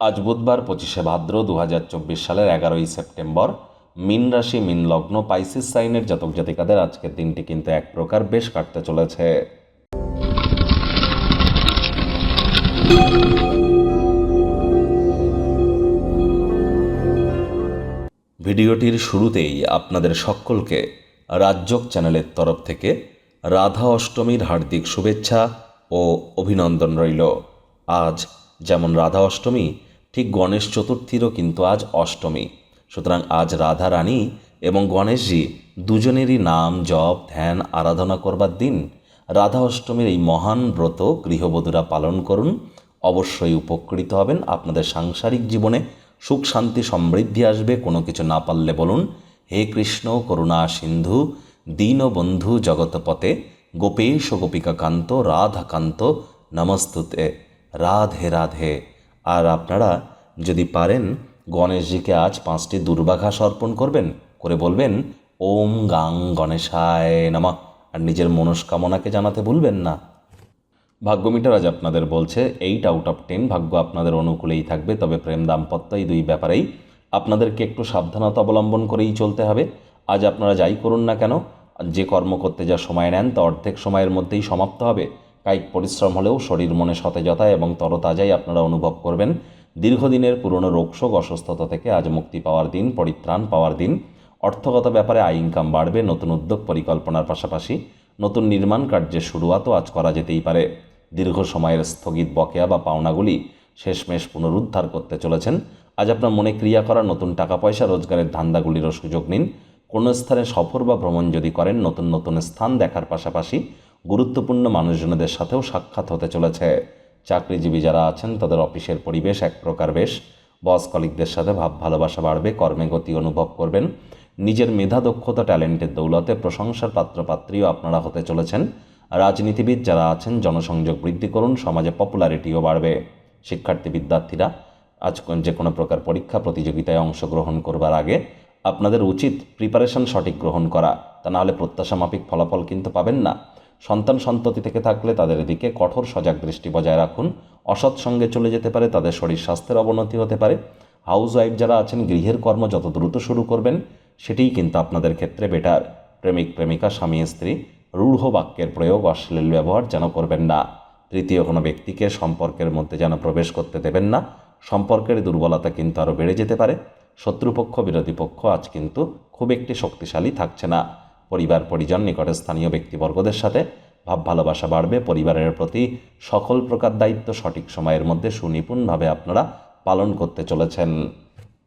আজ বুধবার পঁচিশে ভাদ্র দু হাজার চব্বিশ সালের এগারোই সেপ্টেম্বর। মিন রাশি, মিন লগ্ন, পাইসিস সাইনের জাতক জাতিকাদের আজকের দিনটি কিন্তু এক প্রকার বেশ কাটতে চলেছে। ভিডিওটির শুরুতেই আপনাদের সকলকে রাজ্যক চ্যানেলের তরফ থেকে রাধা অষ্টমীর হার্দিক শুভেচ্ছা ও অভিনন্দন রইল। আজ যেমন রাধা অষ্টমী ঠিক গণেশ চতুর্থীরও কিন্তু আজ অষ্টমী। সুতরাং আজ রাধা রানী এবং গণেশজি দুজনেরই নাম, জপ, ধ্যান, আরাধনা করবার দিন। রাধা অষ্টমীর এই মহান ব্রত গৃহবধূরা পালন করুন। অবশ্যই উপকৃত হবেন। আপনাদের সাংসারিক জীবনে সুখ, শান্তি, সমৃদ্ধি আসবে। কোনো কিছু না পারলে বলুন, হে কৃষ্ণ, করুণা, সিন্ধু দীনবন্ধু জগতপতে গোপেশ গোপিকা কান্ত রাধাকান্ত, নমস্তুতে। রাধে রাধে। আর আপনারা যদি পারেন, গণেশজিকে আজ পাঁচটি দুর্বাঘাস অর্পণ করবেন, করে বলবেন, ওম গাং গণেশায় নমঃ। আর নিজের মনস্কামনাকে জানাতে ভুলবেন না। ভাগ্য মিটার আজ আপনাদের বলছে, এইট আউট অফ টেন ভাগ্য আপনাদের অনুকূলেই থাকবে, তবে প্রেম দাম্পত্য এই দুই ব্যাপারেই আপনাদেরকে একটু সাবধানতা অবলম্বন করেই চলতে হবে। আজ আপনারা যাই করুন না কেন, যে কর্ম করতে যা সময় নেন, তা অর্ধেক সময়ের মধ্যেই সমাপ্ত হবে। কায়িক পরিশ্রম হলেও শরীর মনে সতেজতা এবং তরতাজাই আপনারা অনুভব করবেন। দীর্ঘদিনের পুরনো রোগশোক অসুস্থতা থেকে আজ মুক্তি পাওয়ার দিন, পরিত্রাণ পাওয়ার দিন। অর্থগত ব্যাপারে আয় ইনকাম বাড়বে, নতুন উদ্যোগ পরিকল্পনার পাশাপাশি নতুন নির্মাণ কার্যের শুরুয়াতও আজ করা যেতেই পারে। দীর্ঘ সময়ের স্থগিত বকেয়া বা পাওনাগুলি শেষমেশ পুনরুদ্ধার করতে চলেছেন। আজ আপনার মনে ক্রিয়া করা নতুন টাকা পয়সা রোজগারের ধান্দাগুলিরও সুযোগ নিন। কোনো স্থানে সফর বা ভ্রমণ যদি করেন, নতুন নতুন স্থান দেখার পাশাপাশি গুরুত্বপূর্ণ মানুষজনদের সাথেও সাক্ষাৎ হতে চলেছে। চাকরিজীবী যারা আছেন, তাদের অফিসের পরিবেশ এক প্রকার বেশ। বস কলিকদের সাথে ভাব ভালোবাসা বাড়বে, কর্মে গতি অনুভব করবেন। নিজের মেধা, দক্ষতা, ট্যালেন্টের দৌলতে প্রশংসার পাত্রপাত্রীও আপনারা হতে চলেছেন। রাজনীতিবিদ যারা আছেন, জনসংযোগ বৃদ্ধি করুন, সমাজে পপুলারিটিও বাড়বে। শিক্ষার্থী বিদ্যার্থীরা, আজ যে কোনো প্রকার পরীক্ষা, প্রতিযোগিতায় অংশগ্রহণ করবার আগে আপনাদের উচিত প্রিপারেশন সঠিক গ্রহণ করা। তা নাহলে প্রত্যাশা মাফিক ফলাফল কিন্তু পাবেন না। সন্তান সন্ততি থেকে থাকলে তাদের দিকে কঠোর সজাগ দৃষ্টি বজায় রাখুন। অসৎ সঙ্গে চলে যেতে পারে, তাদের শরীর স্বাস্থ্যের অবনতি হতে পারে। হাউস ওয়াইফ যারা আছেন, গৃহের কর্ম যত দ্রুত শুরু করবেন সেটিই কিন্তু আপনাদের ক্ষেত্রে বেটার। প্রেমিক, প্রেমিকা, স্বামী, স্ত্রী, রূঢ় বাক্যের প্রয়োগ, অশ্লীল ব্যবহার যেন করবেন না। তৃতীয়, কোনো ব্যক্তিকে সম্পর্কের মধ্যে যেন প্রবেশ করতে দেবেন না। সম্পর্কের দুর্বলতা কিন্তু আরও বেড়ে যেতে পারে। শত্রুপক্ষ, বিরোধী পক্ষ আজ কিন্তু খুব একটি শক্তিশালী থাকছে না। পরিবার পরিজন নিকটে স্থানীয় ব্যক্তিবর্গদের সাথে ভাব ভালোবাসা বাড়বে। পরিবারের প্রতি সকল প্রকার দায়িত্ব সঠিক সময়ের মধ্যে সুনিপুণভাবে আপনারা পালন করতে চলেছেন।